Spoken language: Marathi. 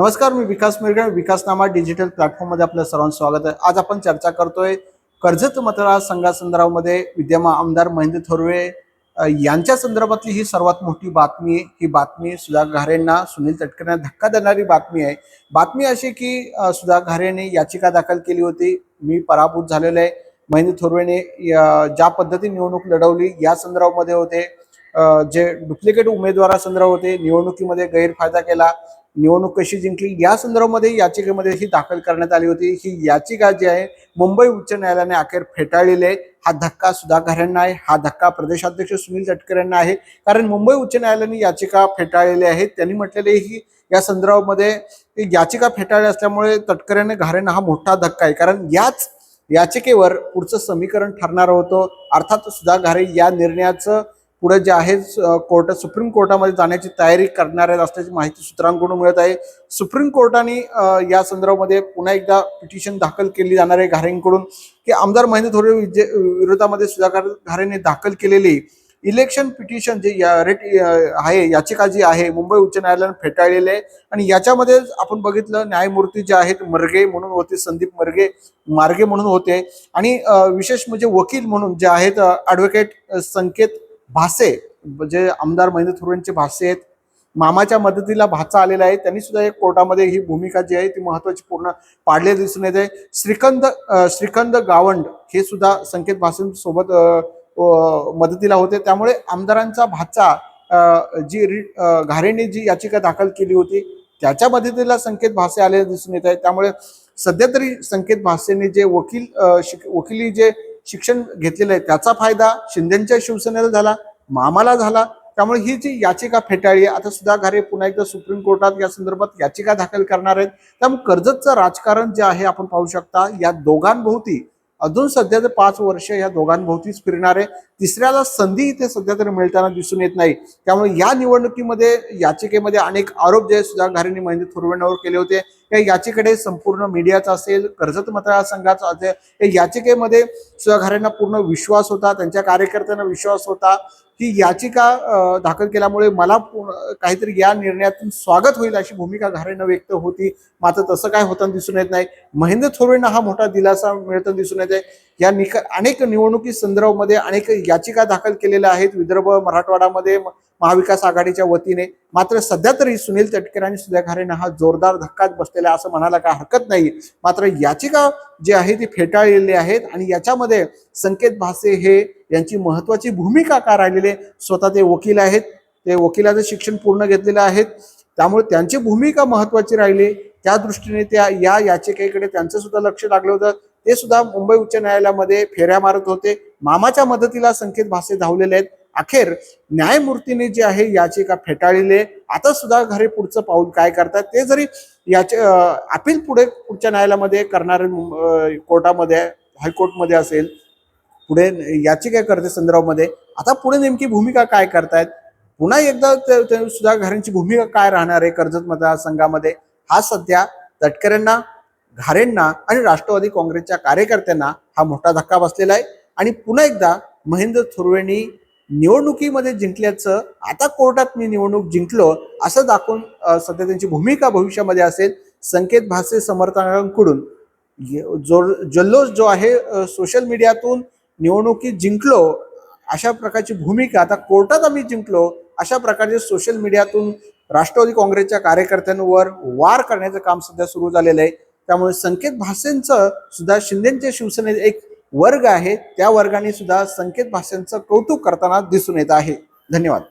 नमस्कार मी विकास मिरगण विकासनामा डिजिटल प्लॅटफॉर्ममध्ये आपलं सर्वांचं स्वागत आहे. आज आपण चर्चा करतोय कर्जत मतदारसंघासंदर्भामध्ये विद्यमान आमदार महेंद्र थोरवे यांच्या संदर्भातली ही सर्वात मोठी बातमी ही बातमी सुधा घारेंना सुनील तटकरेंना धक्का देणारी बातमी आहे. बातमी अशी की सुधा घारेने याचिका दाखल केली होती. मी पराभूत झालेलो आहे. महेंद्र थोरवेने ज्या पद्धतीने निवडणूक लढवली या संदर्भामध्ये होते. जे डुप्लिकेट उमेदवारासंदर्भ होते निवडणुकीमध्ये गैरफायदा केला. निवडणूक कशी जिंकली? या संदर्भामध्ये याचिकेमध्ये ही दाखल करण्यात आली होती. ही याचिका जी आहे मुंबई उच्च न्यायालयाने अखेर फेटाळलेली आहे. हा धक्का सुधाकरांना आहे. हा धक्का प्रदेशाध्यक्ष सुनील तटकरे यांना आहे. कारण मुंबई उच्च न्यायालयाने याचिका फेटाळलेली आहे. त्यांनी म्हटलेले ही या संदर्भामध्ये याचिका फेटाळली असल्यामुळे तटकरेने घारेंना हा मोठा धक्का आहे. कारण याच याचिकेवर पुढचं समीकरण ठरणार होतं. अर्थात सुधा घारे या निर्णयाचं पुढे जे आहे कोर्ट सुप्रीम कोर्टामध्ये जाण्याची तयारी करणार आहेत असल्याची माहिती सूत्रांकडून मिळत आहे. सुप्रीम कोर्टाने या संदर्भामध्ये पुन्हा एकदा पिटिशन दाखल केली जाणार आहे घारेंकडून की आमदार महेंद्र थोरवे विजे- विरोधामध्ये सुधाकर घारेने दाखल केलेली इलेक्शन पिटिशन जे या रेट आहे याचिका जी आहे मुंबई उच्च न्यायालयाने फेटाळलेली आहे. आणि याच्यामध्ये आपण बघितलं न्यायमूर्ती जे आहेत मर्गे म्हणून होते संदीप मर्गे मार्गे म्हणून होते. आणि विशेष म्हणजे वकील म्हणून जे आहेत ॲडव्होकेट संकेत भासे जे आमदार महेंद्र थोरेंचे भासे आहेत मामाच्या मदतीला भाचा आलेला आहे त्यांनी सुद्धा एक कोर्टामध्ये ही भूमिका जी आहे ती महत्वाची पूर्ण पाडले दिसून येते. श्रीखंद श्रीकंद श्रीखंद गावंड हे सुद्धा संकेत भासेंसोबत मदतीला होते. त्यामुळे आमदारांचा भाचा जी री घारेने जी याचिका दाखल केली होती त्याच्या मदतीला संकेत भासे आलेले दिसून येत आहे त्यामुळे सध्या तरी संकेत भासेने जे वकील शिक- वकिली जे शिक्षण घेतलेलं आहे त्याचा फायदा शिंदेच्या शिवसेनेला झाला मामाला झाला. त्यामुळे ही जी याचिका फेटाळली आहे, आता सुद्धा घरे पुन्हा एकदा सुप्रीम कोर्टात या संदर्भात याचिका दाखल करणार आहेत. त्यामुळे कर्जतचं राजकारण जे आहे आपण पाहू शकता या दोघांभोवती अजून सध्या ते पाच वर्ष या दोघांभोवतीच फिरणार आहे. तिसऱ्याला संधी इथे सध्या तरी मिळताना दिसून येत नाही. त्यामुळे या निवडणुकीमध्ये याचिकेमध्ये अनेक आरोप जे सुद्धा घारेंनी महेंद्र थोरवेंडावर केले होते. या याचिकेकडे संपूर्ण मीडियाचा असेल कर्जत मतदारसंघाचा असेल या याचिकेमध्ये सुधा पूर्ण विश्वास होता त्यांच्या कार्यकर्त्यांना विश्वास होता. ही याचिका दाखल केल्यामुळे मला काहीतरी या निर्णयातून स्वागत होईल अशी भूमिका घारेनं व्यक्त होती. मात्र तसं काय होताना दिसून येत नाही. महेंद्र थोरवेंना हा मोठा दिलासा मिळताना दिसून येत. आहे या निका अनेक निवडणुकी संदर्भामध्ये अनेक याचिका दाखल केलेल्या आहेत. विदर्भ मराठवाडामध्ये महाविकास आघाडीच्या वतीने. मात्र सध्या तरी सुनील तटकरे आणि सुधा घारेंना हा जोरदार धक्काच बसलेला असं म्हणायला काय हरकत नाही. मात्र याचिका जी आहे ती फेटाळलेली आहेत आणि याच्यामध्ये संकेत भासे हे यांची महत्वाची भूमिका का राहिलेली आहे? स्वतः ते वकील आहेत. ते वकिलाचं शिक्षण पूर्ण घेतलेलं आहेत. त्यामुळे त्यांची भूमिका महत्वाची राहिली. त्या दृष्टीने त्या या याचिकेकडे त्यांचं सुद्धा लक्ष लागलं होतं. ते सुद्धा मुंबई उच्च न्यायालयामध्ये फेऱ्या मारत होते. मामाच्या मदतीला संकेत भासे धावलेले आहेत. अखेर न्यायमूर्तीने जे आहे याचिका फेटाळलेले आता सुद्धा घरे पुढचं पाऊल काय करतात ते जरी याचे अपील पुढे पुढच्या न्यायालयामध्ये करणारे कोर्टामध्ये हायकोर्टमध्ये असेल पुढे याचिका करते संदर्भामध्ये. आता पुढे नेमकी भूमिका काय करतायत? पुन्हा एकदा सुद्धा ते घारेंची भूमिका काय राहणार आहे कर्जत मतदारसंघामध्ये? हा सध्या तटकऱ्यांना घारेंना आणि राष्ट्रवादी काँग्रेसच्या कार्यकर्त्यांना हा मोठा धक्का बसलेला आहे. आणि पुन्हा एकदा महेंद्र थोरवेंनी निवडणुकीमध्ये जिंकल्याचं आता कोर्टात मी निवडणूक जिंकलो असं दाखवून सध्या त्यांची भूमिका भविष्यामध्ये असेल संकेत भासे समर्थकांकडून. जोर जो जल्लोष जो आहे सोशल मीडियातून निवडणुकीत जिंकलो अशा प्रकारची भूमिका आता कोर्टात आम्ही जिंकलो अशा प्रकारचे सोशल मीडियातून राष्ट्रवादी काँग्रेसच्या कार्यकर्त्यांवर वार करण्याचं काम सध्या सुरू झालेलं आहे. त्यामुळे संकेत भासेंचं सुद्धा शिंदेच्या शिवसेनेत एक वर्ग आहे त्या वर्गाने सुद्धा संकेत भाषांचं कौतुक करताना दिसून येत आहे. धन्यवाद.